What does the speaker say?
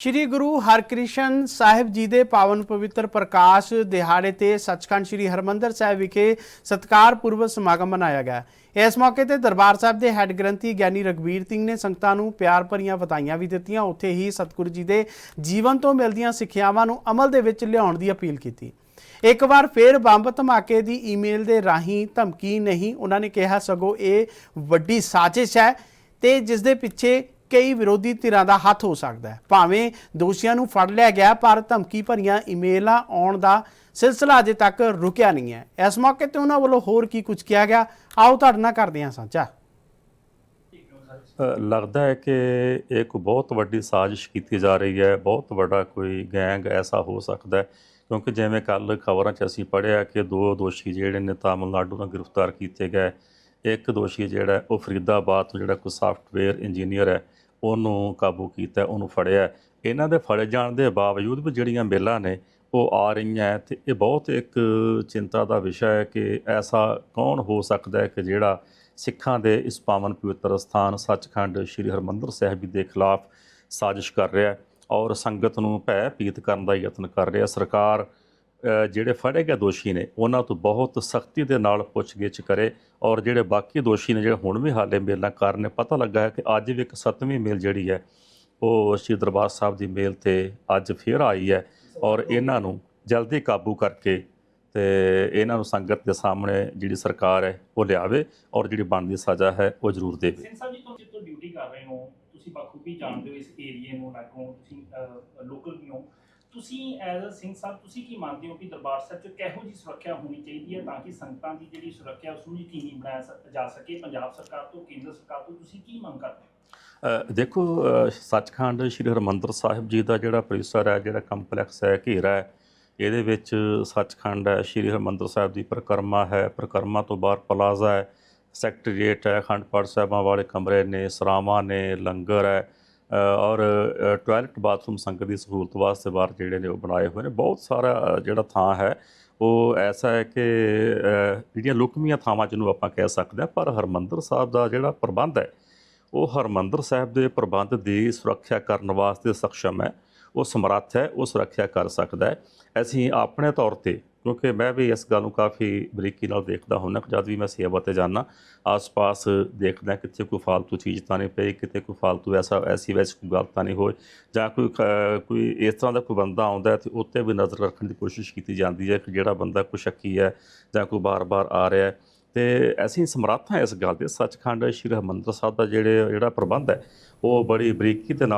ਸ਼੍ਰੀ ਗੁਰੂ ਹਰਕ੍ਰਿਸ਼ਨ ਸਾਹਿਬ ਜੀ ਦੇ ਪਾਵਨ ਪਵਿੱਤਰ ਪ੍ਰਕਾਸ਼ ਦਿਹਾੜੇ ਤੇ ਸੱਚਖੰਡ ਸ਼੍ਰੀ ਹਰਮੰਦਰ ਸਾਹਿਬ ਵਿਖੇ ਸਤਿਕਾਰਪੂਰਵਕ ਸਮਾਗਮ ਮਨਾਇਆ ਗਿਆ। ਇਸ ਮੌਕੇ ਤੇ ਦਰਬਾਰ ਸਾਹਿਬ ਦੇ ਹੈੱਡ ਗ੍ਰੰਥੀ ਗਿਆਨੀ ਰਗਵੀਰ ਸਿੰਘ ਨੇ ਸੰਗਤਾਂ ਨੂੰ ਪਿਆਰ ਭਰੀਆਂ ਵਧਾਈਆਂ ਵੀ ਦਿੱਤੀਆਂ। ਉੱਥੇ ਹੀ ਸਤਿਗੁਰੂ ਜੀ ਦੇ ਜੀਵਨ ਤੋਂ ਮਿਲਦੀਆਂ ਸਿੱਖਿਆਵਾਂ ਨੂੰ ਅਮਲ ਦੇ ਵਿੱਚ ਲਿਆਉਣ ਦੀ ਅਪੀਲ ਕੀਤੀ। ਇੱਕ ਵਾਰ ਫੇਰ ਬੰਬ ਧਮਾਕੇ ਦੀ ਈਮੇਲ ਦੇ ਰਾਹੀਂ ਧਮਕੀ ਨਹੀਂ, ਉਹਨਾਂ ਨੇ ਕਿਹਾ, ਸਗੋਂ ਇਹ ਵੱਡੀ ਸਾਜ਼ਿਸ਼ ਹੈ ਤੇ ਜਿਸ ਦੇ ਪਿੱਛੇ ਕਈ ਵਿਰੋਧੀ ਧਿਰਾਂ ਦਾ ਹੱਥ ਹੋ ਸਕਦਾ ਹੈ। ਭਾਵੇਂ ਦੋਸ਼ੀਆਂ ਨੂੰ ਫੜ ਲਿਆ ਗਿਆ, ਪਰ ਧਮਕੀ ਭਰੀਆਂ ਈਮੇਲਾਂ ਆਉਣ ਦਾ ਸਿਲਸਿਲਾ ਅਜੇ ਤੱਕ ਰੁਕਿਆ ਨਹੀਂ ਹੈ। ਇਸ ਮੌਕੇ ਤੇ ਉਹਨਾਂ ਵੱਲੋਂ ਹੋਰ ਕੀ ਕੁਝ ਕਿਹਾ ਗਿਆ? ਆਓ ਤੁਹਾਡੇ ਨਾਲ ਕਰਦੇ ਹਾਂ ਸਾਂਝਾ। ਲੱਗਦਾ ਹੈ ਕਿ ਇਹ ਕੋਈ ਬਹੁਤ ਵੱਡੀ ਸਾਜ਼ਿਸ਼ ਕੀਤੀ ਜਾ ਰਹੀ ਹੈ। ਬਹੁਤ ਵੱਡਾ ਕੋਈ ਗੈਂਗ ਐਸਾ ਹੋ ਸਕਦਾ ਹੈ, ਕਿਉਂਕਿ ਜਿਵੇਂ ਕੱਲ ਖਬਰਾਂ 'ਚ ਅਸੀਂ ਪੜ੍ਹਿਆ ਕਿ ਦੋ ਦੋਸ਼ੀ ਜਿਹੜੇ ਨੇ ਤਾਮਿਲਨਾਡੂ ਨਾਲ ਗ੍ਰਿਫਤਾਰ ਕੀਤੇ ਗਏ। ਇੱਕ ਦੋਸ਼ੀ ਜਿਹੜਾ ਉਹ ਫਰੀਦਾਬਾਦ ਤੋਂ ਜਿਹੜਾ ਕੋਈ ਸਾਫਟਵੇਅਰ ਇੰਜੀਨੀਅਰ ਹੈ, ਉਹਨੂੰ ਕਾਬੂ ਕੀਤਾ, ਉਹਨੂੰ ਫੜਿਆ। ਇਹਨਾਂ ਦੇ ਫੜੇ ਜਾਣ ਦੇ ਬਾਵਜੂਦ ਵੀ ਜਿਹੜੀਆਂ ਮੇਲਾਂ ਨੇ, ਉਹ ਆ ਰਹੀਆਂ ਹੈ ਤੇ ਇਹ ਬਹੁਤ ਇੱਕ ਚਿੰਤਾ ਦਾ ਵਿਸ਼ਾ ਹੈ ਕਿ ਐਸਾ ਕੌਣ ਹੋ ਸਕਦਾ ਹੈ ਕਿ ਜਿਹੜਾ ਸਿੱਖਾਂ ਦੇ ਇਸ ਪਾਵਨ ਪਵਿੱਤਰ ਸਥਾਨ ਸੱਚਖੰਡ ਸ੍ਰੀ ਹਰਮੰਦਰ ਸਾਹਿਬ ਜੀ ਦੇ ਖਿਲਾਫ ਸਾਜ਼ਿਸ਼ ਕਰ ਰਿਹਾ ਹੈ ਔਰ ਸੰਗਤ ਨੂੰ ਭੈ ਭੀਤ ਕਰਨ ਦਾ ਯਤਨ ਕਰ ਰਿਹਾ ਸਰਕਾਰ ਜਿਹੜੇ ਫੜੇ ਗਏ ਦੋਸ਼ੀ ਨੇ, ਉਹਨਾਂ ਤੋਂ ਬਹੁਤ ਸਖਤੀ ਦੇ ਨਾਲ ਪੁੱਛਗਿੱਛ ਕਰੇ ਔਰ ਜਿਹੜੇ ਬਾਕੀ ਦੋਸ਼ੀ ਨੇ, ਜਿਹੜੇ ਹੁਣ ਵੀ ਹਾਲੇ ਮੇਲਾਂ ਕਰ ਨੇ, ਪਤਾ ਲੱਗਾ ਹੈ ਕਿ ਅੱਜ ਵੀ ਇੱਕ ਸੱਤਵੀਂ ਮੇਲ ਜਿਹੜੀ ਹੈ, ਉਹ ਸ਼੍ਰੀ ਦਰਬਾਰ ਸਾਹਿਬ ਦੀ ਮੇਲ ਤੇ ਅੱਜ ਫੇਰ ਆਈ ਹੈ ਔਰ ਇਹਨਾਂ ਨੂੰ ਜਲਦੀ ਕਾਬੂ ਕਰਕੇ ਤੇ ਇਹਨਾਂ ਨੂੰ ਸੰਗਤ ਦੇ ਸਾਹਮਣੇ ਜਿਹੜੀ ਸਰਕਾਰ ਹੈ, ਉਹ ਲਿਆਵੇ ਔਰ ਜਿਹੜੀ ਬਣਦੀ ਸਜ਼ਾ ਹੈ, ਉਹ ਜ਼ਰੂਰ ਦੇਵੇ। ਸਿੰਘ ਸਾਹਿਬ ਜੀ, ਤੁਸੀਂ ਜਿੱਥੋਂ ਡਿਊਟੀ ਕਰ ਰਹੇ ਹੋ, ਤੁਸੀਂ ਬਖੂਬੀ ਜਾਣਦੇ ਹੋ ਇਸ ਏਰੀਏ ਨੂੰ, ਲਾਗੋਂ ਤੁਸੀਂ ਲੋਕਲ ਵੀ ਹੋ ਤੁਸੀਂ ਐਜ਼ ਅ ਸਿੰਘ ਸਾਹਿਬ, ਤੁਸੀਂ ਕੀ ਮੰਨਦੇ ਹੋ ਕਿ ਦਰਬਾਰ ਸਾਹਿਬ 'ਚ ਕਿਹੋ ਜੀ ਸੁਰੱਖਿਆ ਹੋਣੀ ਚਾਹੀਦੀ ਹੈ ਤਾਂ ਕਿ ਸੰਗਤਾਂ ਦੀ ਜਿਹੜੀ ਸੁਰੱਖਿਆ ਉਸ ਨੂੰ ਯਕੀਨੀ ਬਣਾਇਆ ਜਾ ਸਕੇ? ਪੰਜਾਬ ਸਰਕਾਰ ਤੋਂ, ਕੇਂਦਰ ਸਰਕਾਰ ਤੋਂ ਤੁਸੀਂ ਕੀ ਮੰਗ ਕਰਦੇ ਹੋ? ਦੇਖੋ ਸੱਚਖੰਡ ਸ੍ਰੀ ਹਰਿਮੰਦਰ ਸਾਹਿਬ ਜੀ ਦਾ ਜਿਹੜਾ ਪਰਿਸਰ ਹੈ, ਜਿਹੜਾ ਕੰਪਲੈਕਸ ਹੈ, ਘੇਰਾ ਹੈ, ਇਹਦੇ ਵਿੱਚ ਸੱਚਖੰਡ ਹੈ, ਸ੍ਰੀ ਹਰਿਮੰਦਰ ਸਾਹਿਬ ਦੀ ਪ੍ਰਕਰਮਾ ਹੈ, ਪ੍ਰਕਰਮਾ ਤੋਂ ਬਾਹਰ ਪਲਾਜ਼ਾ ਹੈ, ਸੈਕਟਰੀਏਟ ਹੈ, ਅਖੰਡ ਪਾਠ ਸਾਹਿਬਾਂ ਵਾਲੇ ਕਮਰੇ ਨੇ, ਸਰਾਵਾਂ ਨੇ, ਲੰਗਰ ਹੈ ਔਰ ਅ, ਟਾਇਲਟ ਬਾਥਰੂਮ ਸੰਗਤ ਦੀ ਸਹੂਲਤ ਵਾਸਤੇ ਬਾਹਰ ਜਿਹੜੇ ਨੇ ਉਹ ਬਣਾਏ ਹੋਏ ਨੇ। ਬਹੁਤ ਸਾਰਾ ਜਿਹੜਾ ਥਾਂ ਹੈ ਉਹ ਐਸਾ ਹੈ ਕਿ ਜਿਹੜੀਆਂ ਲੁਕਮੀਆਂ ਥਾਵਾਂ ਜਿਹਨੂੰ ਆਪਾਂ ਕਹਿ ਸਕਦੇ ਹਾਂ ਪਰ ਹਰਿਮੰਦਰ ਸਾਹਿਬ ਦਾ ਜਿਹੜਾ ਪ੍ਰਬੰਧ ਹੈ ਉਹ ਹਰਮੰਦਰ ਸਾਹਿਬ ਦੇ ਪ੍ਰਬੰਧ ਦੀ ਸੁਰੱਖਿਆ ਕਰਨ ਵਾਸਤੇ ਸક્ષਮ ਹੈ ਉਹ ਸਮਰੱਥ ਹੈ ਉਹ ਸੁਰੱਖਿਆ ਕਰ ਸਕਦਾ ਹੈ। ਅਸੀਂ ਆਪਣੇ ਤੌਰ ਤੇ ਕਿਉਂਕਿ ਮੈਂ ਵੀ ਇਸ ਗੱਲ ਨੂੰ ਕਾਫੀ ਬਰੀਕੀ ਨਾਲ ਦੇਖਦਾ ਹੁੰਦਾ ਕਿ ਜਦ ਵੀ ਮੈਂ ਸੇਵਾ ਤੇ ਜਾਂਦਾ, ਆਸ-ਪਾਸ ਦੇਖਦਾ ਕਿੱਥੇ ਕੋਈ ਫਾਲਤੂ ਚੀਜ਼ ਤਾਂ ਨਹੀਂ ਪਈ, ਕਿਤੇ ਕੋਈ ਫਾਲਤੂ ਐਸਾ, ਐਸੀ ਵੈਸ ਕੋਈ ਗੱਲ ਤਾਂ ਨਹੀਂ ਹੋਏ ਜਾਂ ਕੋਈ ਕੋਈ ਇਸ ਤਰ੍ਹਾਂ ਦਾ ਕੋਈ ਬੰਦਾ ਆਉਂਦਾ ਤੇ ਉੱਤੇ ਵੀ ਨਜ਼ਰ ਰੱਖਣ ਦੀ ਕੋਸ਼ਿਸ਼ ਕੀਤੀ ਜਾਂਦੀ ਹੈ ਕਿ ਜਿਹੜਾ ਬੰਦਾ ਕੋਈ ਸ਼ੱਕੀ ਹੈ ਜਾਂ ਕੋਈ ਬਾਰ-ਬਾਰ ਆ ਰਿਹਾ ਹੈ। ਤੇ ਅਸੀਂ ਸਮਰੱਥ ਹਾਂ ਇਸ ਗੱਲ ਦੇ ਸੱਚਖੰਡ ਸ਼੍ਰੀ ਹਰਮੰਦਰ ਸਾਹਿਬ ਦਾ ਜਿਹੜੇ, ਜਿਹੜਾ ਪ੍ਰਬੰਧ ਹੈ, ਉਹ ਬੜੀ ਬਰੀਕੀ ਦੇ ਨਾਲ